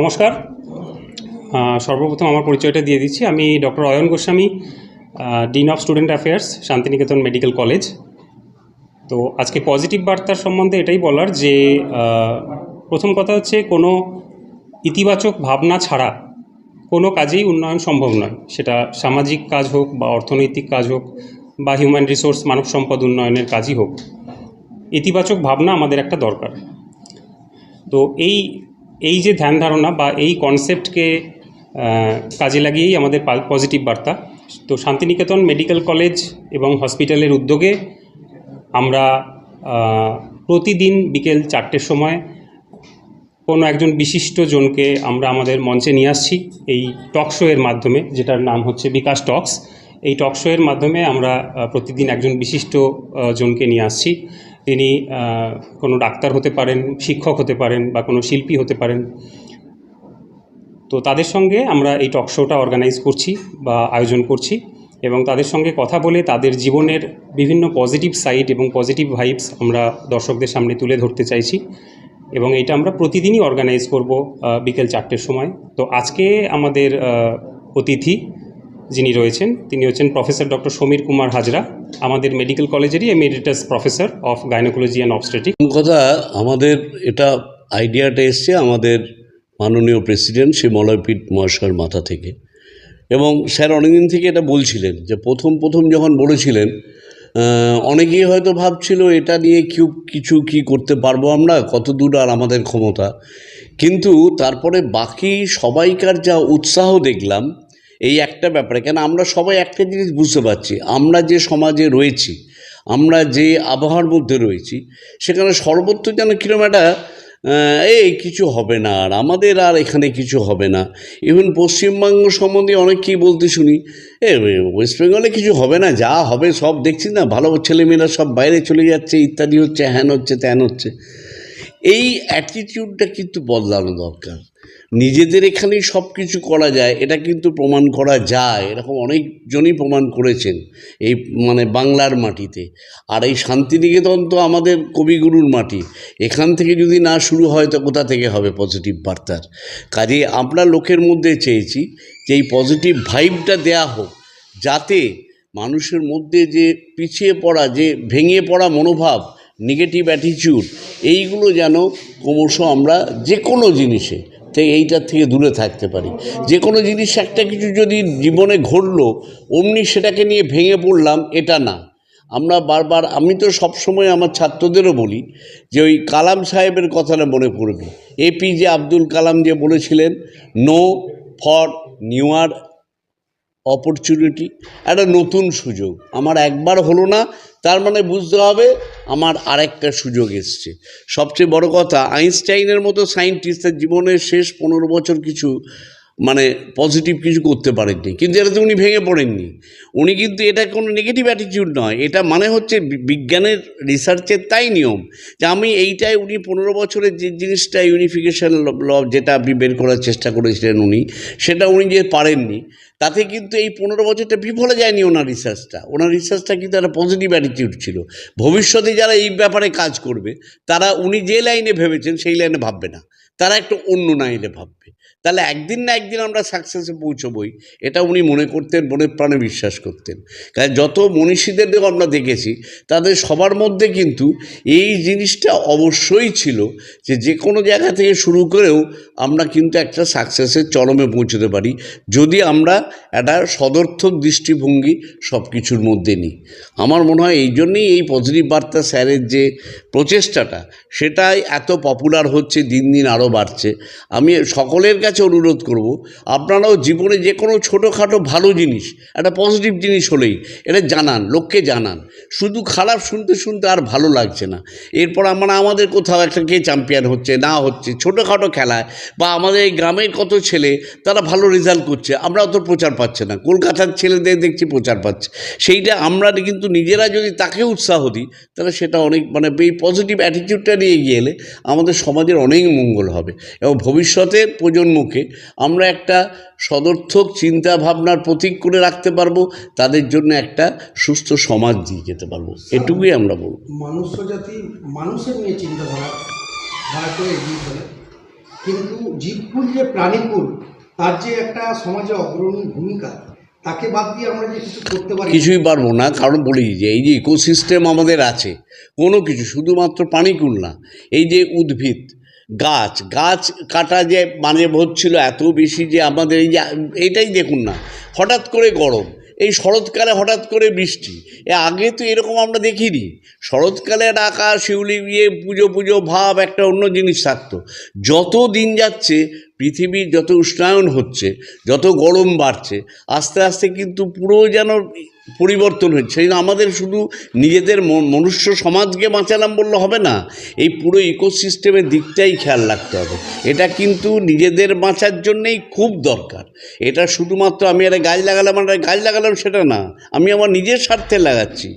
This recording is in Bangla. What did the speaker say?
নমস্কার। সর্বপ্রথম আমার পরিচয়টা দিয়ে দিচ্ছি। আমি doctor Ayan Goswami dean of student affairs, Santiniketan medical college. তো আজকে পজিটিভ বার্তার সম্বন্ধে এটাই বলার যে প্রথম কথা হচ্ছে কোনো ইতিবাচক ভাবনা ছাড়া কোনো কাজেই উন্নয়ন সম্ভব নয়। সেটা সামাজিক কাজ হোক বা অর্থনৈতিক কাজ হোক বা হিউম্যান রিসোর্স মানব সম্পদ উন্নয়নের কাজই হোক, ইতিবাচক ভাবনা আমাদের একটা দরকার। তো এই এই যে ধ্যান ধারণা বা এই কনসেপ্টকে কাজে লাগিয়েই আমাদের পজিটিভ বার্তা। তো শান্তিনিকেতন মেডিকেল কলেজ এবং হসপিটালের উদ্যোগে আমরা প্রতিদিন বিকেল চারটের সময় কোনো একজন বিশিষ্ট জনকে আমরা আমাদের মঞ্চে নিয়ে আসছি এই টক শো এর মাধ্যমে, যেটার নাম হচ্ছে বিকাশ টক্স। এই টক শো এর মাধ্যমে আমরা প্রতিদিন একজন বিশিষ্ট জনকে নিয়ে আসছি। তিনি কোনো ডাক্তার হতে পারেন, শিক্ষক হতে পারেন বা কোনো শিল্পী হতে পারেন। তো তাদের সঙ্গে আমরা এই টক শোটা অর্গানাইজ করছি বা আয়োজন করছি এবং তাদের সঙ্গে কথা বলে তাদের জীবনের বিভিন্ন পজিটিভ সাইড এবং পজিটিভ ভাইবস আমরা দর্শকদের সামনে তুলে ধরতে চাইছি এবং এটা আমরা প্রতিদিনই অর্গানাইজ করব বিকেল চারটের সময়। তো আজকে আমাদের অতিথি যিনি রয়েছেন, তিনি হচ্ছেন প্রফেসর ডক্টর সমীর কুমার হাজরা, আমাদের medical কলেজেরই emeritus professor of gynaecology and obstetric প্রথম কথা, আমাদের এটা আইডিয়াটা এসছে আমাদের মাননীয় প্রেসিডেন্ট শ্রী মলয়পীঠ মহাশয়ের মাথা থেকে। এবং স্যার অনেকদিন থেকে এটা বলছিলেন যে প্রথম প্রথম যখন বলেছিলেন অনেকেই হয়তো ভাবছিল এটা নিয়ে কি কিছু কি করতে পারব আমরা, কত দূর আর আমাদের ক্ষমতা। কিন্তু তারপরে বাকি সবাইকার যা উৎসাহ দেখলাম এই একটা ব্যাপারে, কেন আমরা সবাই একটা জিনিস বুঝতে পারছি, আমরা যে সমাজে রয়েছি, আমরা যে আবহাওয়ার মধ্যে রয়েছি, সেখানে সর্বত্র যেন কিরম একটা এই কিছু হবে না, আর আমাদের আর এখানে কিছু হবে না। ইভেন পশ্চিমবঙ্গ সম্বন্ধে অনেককেই বলতে শুনি, এ ওয়েস্ট বেঙ্গলে কিছু হবে না, যা হবে সব দেখছি না, ভালো ছেলেমেয়েরা সব বাইরে চলে যাচ্ছে, ইত্যাদি হচ্ছে, হ্যান হচ্ছে, ত্যান হচ্ছে। এই অ্যাটিটিউডটা কিন্তু বদলানো দরকার। নিজেদের এখানেই সব কিছু করা যায়, এটা কিন্তু প্রমাণ করা যায়। এরকম অনেকজনই প্রমাণ করেছেন এই মানে বাংলার মাটিতে। আর এই শান্তিনিকেতন তো আমাদের কবিগুরুর মাটি। এখান থেকে যদি না শুরু হয় তো কোথা থেকে হবে পজিটিভ বার্তার? কাজে আমরা লোকের মধ্যে চেয়েছি যে এই পজিটিভ ভাইবটা দেয়া হোক, যাতে মানুষের মধ্যে যে পিছিয়ে পড়া, যে ভেঙে পড়া মনোভাব নেগেটিভ অ্যাটিটিউড এইগুলো যেন ক্রমশ আমরা যে কোনো জিনিসে থেকে এইটার থেকে দূরে থাকতে পারি। যে কোনো জিনিস একটা কিছু যদি জীবনে ঘটলো, অমনি সেটাকে নিয়ে ভেঙে পড়লাম, এটা না। আমরা বারবার, আমি তো সবসময় আমার ছাত্রদেরও বলি যে ওই কালাম সাহেবের কথাটা মনে পড়বে। এপিজে আব্দুল কালাম যে বলেছিলেন নো ফর নিউয়ার অপরচুনিটি একটা নতুন সুযোগ। আমার একবার হলো না, তার মানে বুঝতে হবে আমার আরেকটা সুযোগ এসছে। সবচেয়ে বড় কথা, আইনস্টাইনের মতো সায়েন্টিস্টের জীবনের শেষ পনেরো বছর কিছু মানে পজিটিভ কিছু করতে পারেননি। কিন্তু এটাতে উনি ভেঙে পড়েননি। উনি কিন্তু এটা কোনো নেগেটিভ অ্যাটিটিউড নয়, এটা মানে হচ্ছে বিজ্ঞানের রিসার্চের তাই নিয়ম যে আমি এইটাই উনি পনেরো বছরের যে জিনিসটা ইউনিফিকেশন ল, যেটা আপনি বের করার চেষ্টা করেছিলেন উনি, সেটা উনি যে পারেননি তাতে কিন্তু এই পনেরো বছরটা বিফলে যায়নি ওনার রিসার্চটা ওনার রিসার্চটা কিন্তু একটা পজিটিভ অ্যাটিটিউড ছিল। ভবিষ্যতে যারা এই ব্যাপারে কাজ করবে, তারা উনি যে লাইনে ভেবেছেন সেই লাইনে ভাববে না। তারা একটু অন্য লাইনে ভাববে। তাহলে একদিন না একদিন আমরা সাকসেসে পৌঁছবই, এটা উনি মনে করতেন, মনে প্রাণে বিশ্বাস করতেন। কারণ যত মনীষীদের আমরা দেখেছি, তাদের সবার মধ্যে কিন্তু এই জিনিসটা অবশ্যই ছিল যে যে কোনো জায়গা থেকে শুরু করেও আমরা কিন্তু একটা সাকসেসের চরমে পৌঁছতে পারি। যদি আমরা একটা সদর্থক দৃষ্টিভঙ্গি সব কিছুর মধ্যে নিই। আমার মনে হয় এই জন্যেই এই পজিটিভ বার্তা স্যারের যে প্রচেষ্টাটা, সেটাই এত পপুলার হচ্ছে, দিন দিন আরও বাড়ছে। আমি সকলের কাছে অনুরোধ করব, আপনারাও জীবনে যে কোনো ছোটোখাটো ভালো জিনিস, একটা পজিটিভ জিনিস হলেই, এটা জানান, লোককে জানান। শুধু খারাপ শুনতে শুনতে আর ভালো লাগছে না। এরপর আমরা, আমাদের কোথাও একটা কে চ্যাম্পিয়ন হচ্ছে, না হচ্ছে, ছোটোখাটো খেলায়, বা আমাদের এই গ্রামের কত ছেলে, তারা ভালো রেজাল্ট করছে আমরা অত প্রচার পাচ্ছে না। কলকাতার ছেলেদের দেখছি প্রচার পাচ্ছে। সেইটা আমরা কিন্তু নিজেরা যদি তাকে উৎসাহ দিই, তাহলে সেটা অনেক মানে এই পজিটিভ অ্যাটিটিউডটা নিয়ে গিয়ে এলে আমাদের সমাজের অনেক মঙ্গল হবে। এবং ভবিষ্যতের প্রজন্মকে আমরা একটা সদর্থক চিন্তা ভাবনার প্রতীক করে রাখতে পারব, তাদের জন্য একটা সুস্থ সমাজ দিয়ে যেতে পারব। এটুকুই আমরা বলব। মানুষ্য জাতি মানুষের নিয়ে চিন্তা ধারা ধারা এগিয়ে চলে। কিন্তু জীবকুল যে প্রাণীকুল তার যে একটা সমাজে অগ্রণী ভূমিকা, তাকে বাদ দিয়ে আমরা যে কিছু করতে পারি কিছুই পারব না, কারণ বলি যে এই যে ইকোসিস্টেম আমাদের আছে, কোনো কিছু, শুধুমাত্র পানিকুল না, এই যে উদ্ভিদ, গাছ গাছ কাটা যে মানে হচ্ছিল এত বেশি যে আমাদের এই যে এটাই দেখুন না, হঠাৎ করে গরম এই শরৎকালে হঠাৎ করে বৃষ্টি। এ আগে তো এরকম আমরা দেখিনি। শরৎকালে আকাশ শিউলি গিয়ে পুজো পুজো, ভাব একটা অন্য জিনিস থাকতো। যত দিন যাচ্ছে, পৃথিবীর যত উষ্ণায়ন হচ্ছে, যত গরম বাড়ছে, আস্তে আস্তে কিন্তু পুরো যেন পরিবর্তন হচ্ছে আমাদের শুধু নিজেদের মনুষ্য সমাজকে বাঁচালাম বললে হবে না, এই পুরো ইকোসিস্টেমের দিকটাই খেয়াল রাখতে হবে। এটা কিন্তু নিজেদের বাঁচার জন্যেই খুব দরকার। এটা শুধুমাত্র আমি একটা গাছ লাগালাম আর গাছ লাগালাম সেটা না, আমি আমার নিজের স্বার্থে লাগাচ্ছি।